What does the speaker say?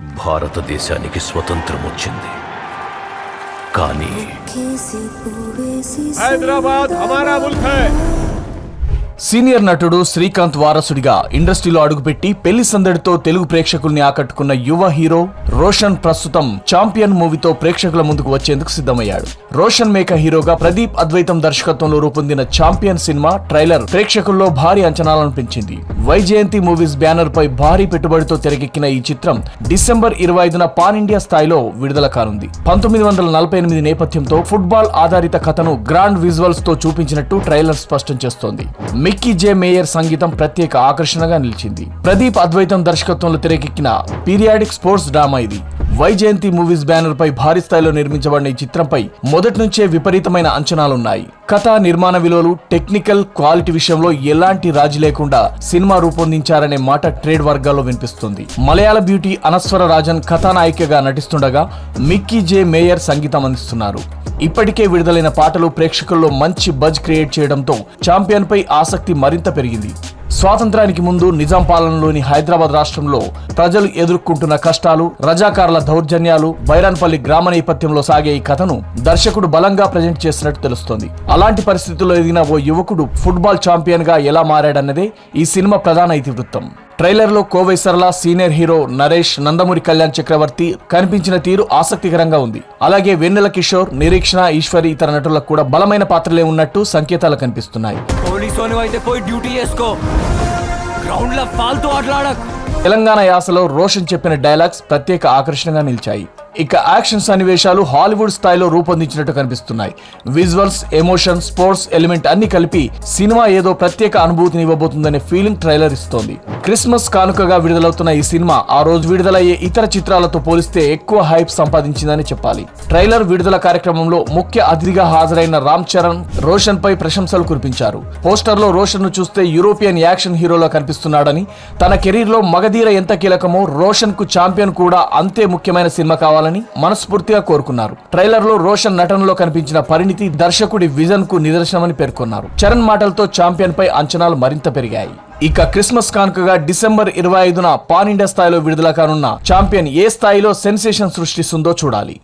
భారతదేశానికి స్వతంత్రం వచ్చింది. కానీ హైదరాబాద్ హమారా ముల్క్ హై. సీనియర్ నటుడు శ్రీకాంత్ వారసుడిగా ఇండస్ట్రీలో అడుగుపెట్టి పెళ్ళి సందడితో తెలుగు ప్రేక్షకుల్ని ఆకట్టుకున్న యువ హీరో రోషన్ ప్రస్తుతం చాంపియన్ మూవీతో ప్రేక్షకుల ముందుకు వచ్చేందుకు సిద్ధమయ్యాడు. రోషన్ మేక హీరోగా ప్రదీప్ అద్వైతం దర్శకత్వంలో రూపొందిన చాంపియన్ సినిమా ట్రైలర్ ప్రేక్షకుల్లో భారీ అంచనాలను పెంచింది. వైజయంతి మూవీస్ బ్యానర్ పై భారీ పెట్టుబడితో తెరకెక్కిన ఈ చిత్రం డిసెంబర్ ఇరవై ఐదున పాన్ ఇండియా స్థాయిలో విడుదల కానుంది. పంతొమ్మిది వందల నలభై ఎనిమిది నేపథ్యంతో ఫుట్బాల్ ఆధారిత కథను గ్రాండ్ విజువల్స్తో చూపించినట్టు ట్రైలర్ స్పష్టం చేస్తోంది. మిక్కీ జే మేయర్ సంగీతం ప్రత్యేక ఆకర్షణగా నిలిచింది. ప్రదీప్ అద్వైతం దర్శకత్వంలో తెరకెక్కిన పీరియాడిక్ స్పోర్ట్స్ డ్రామా ఇది. వైజయంతి మూవీస్ బ్యానర్ పై భారీ స్థాయిలో నిర్మించబడిన ఈ చిత్రంపై మొదటి నుంచే విపరీతమైన అంచనాలున్నాయి. కథ నిర్మాణ విలువలు టెక్నికల్ క్వాలిటీ విషయంలో ఎలాంటి రాజీ లేకుండా సినిమా రూపొందించారనే మాట ట్రేడ్ వర్గాల్లో వినిపిస్తుంది. మలయాళ బ్యూటీ అనస్వర రాజన్ కథానాయికగా నటిస్తుండగా మిక్కీ జే మేయర్ సంగీతం అందిస్తున్నారు. ఇప్పటికే విడుదలైన పాటలు ప్రేక్షకుల్లో మంచి బజ్ క్రియేట్ చేయడంతో ఛాంపియన్ పై ఆసక్తి మరింత పెరిగింది. స్వాతంత్రానికి ముందు నిజాం పాలనలోని హైదరాబాద్ రాష్ట్రంలో ప్రజలు ఎదుర్కొంటున్న కష్టాలు రజాకారుల దౌర్జన్యాలు బైరాన్పల్లి గ్రామ నేపథ్యంలో సాగే ఈ కథను దర్శకుడు బలంగా ప్రజెంట్ చేసినట్టు తెలుస్తోంది. అలాంటి పరిస్థితుల్లో ఎదిగిన ఓ యువకుడు ఫుట్బాల్ ఛాంపియన్గా ఎలా మారాడన్నదే ఈ సినిమా ప్రధాన ఇతివృత్తం. ట్రైలర్లో కోవై సరళ సీనియర్ హీరో నరేష్ నందమూరి కళ్యాణ్ చక్రవర్తి కనిపించిన తీరు ఆసక్తికరంగా ఉంది. అలాగే వెన్నెల కిషోర్ నిరీక్షణ ఈశ్వరి ఇతర నటులకు కూడా బలమైన పాత్రలే ఉన్నట్టు సంకేతాలు కనిపిస్తున్నాయి. తెలంగాణ యాసలో రోషన్ చెప్పిన డైలాగ్స్ ప్రత్యేక ఆకర్షణగా నిలిచాయి. ఇక యాక్షన్ సన్నివేశాలు హాలీవుడ్ స్థాయిలో రూపొందించినట్టు కనిపిస్తున్నాయి. విజువల్స్ ఎమోషన్ స్పోర్ట్స్ ఎలిమెంట్ అన్ని కలిపి సినిమా ఏదో ప్రత్యేక అనుభూతిని ఇవ్వబోతుందనే ఫీలింగ్ ట్రైలర్ ఇస్తోంది. క్రిస్మస్ కానుకగా విడుదలవుతున్న ఈ సినిమా ఆ రోజు విడుదలయ్యే ఇతర చిత్రాలతో పోలిస్తే ఎక్కువ హైప్ సంపాదించిందని చెప్పాలి. ట్రైలర్ విడుదల కార్యక్రమంలో ముఖ్య అతిథిగా హాజరైన రామ్ చరణ్ రోషన్ పై ప్రశంసలు కురిపించారు. పోస్టర్లో రోషన్ను చూస్తే యూరోపియన్ యాక్షన్ హీరోలో కనిపిస్తున్నాడని తన కెరీర్లో మగధీర ఎంత కీలకమో రోషన్కు ఛాంపియన్ కూడా అంతే ముఖ్యమైన సినిమా కావాలని మనస్ఫూర్తిగా కోరుకున్నారు. ట్రైలర్లో రోషన్ నటనలో కనిపించిన పరిణితి దర్శకుడి విజన్కు నిదర్శనమని పేర్కొన్నారు. చరణ్ మాటలతో ఛాంపియన్ పై అంచనాలు మరింత పెరిగాయి. ఇక క్రిస్మస్ కానుకగా డిసెంబర్ ఇరవై ఐదున పాన్ ఇండియా స్థాయిలో విడుదల కానున్న ఛాంపియన్ ఏ స్థాయిలో సెన్సేషన్ సృష్టిస్తుందో చూడాలి.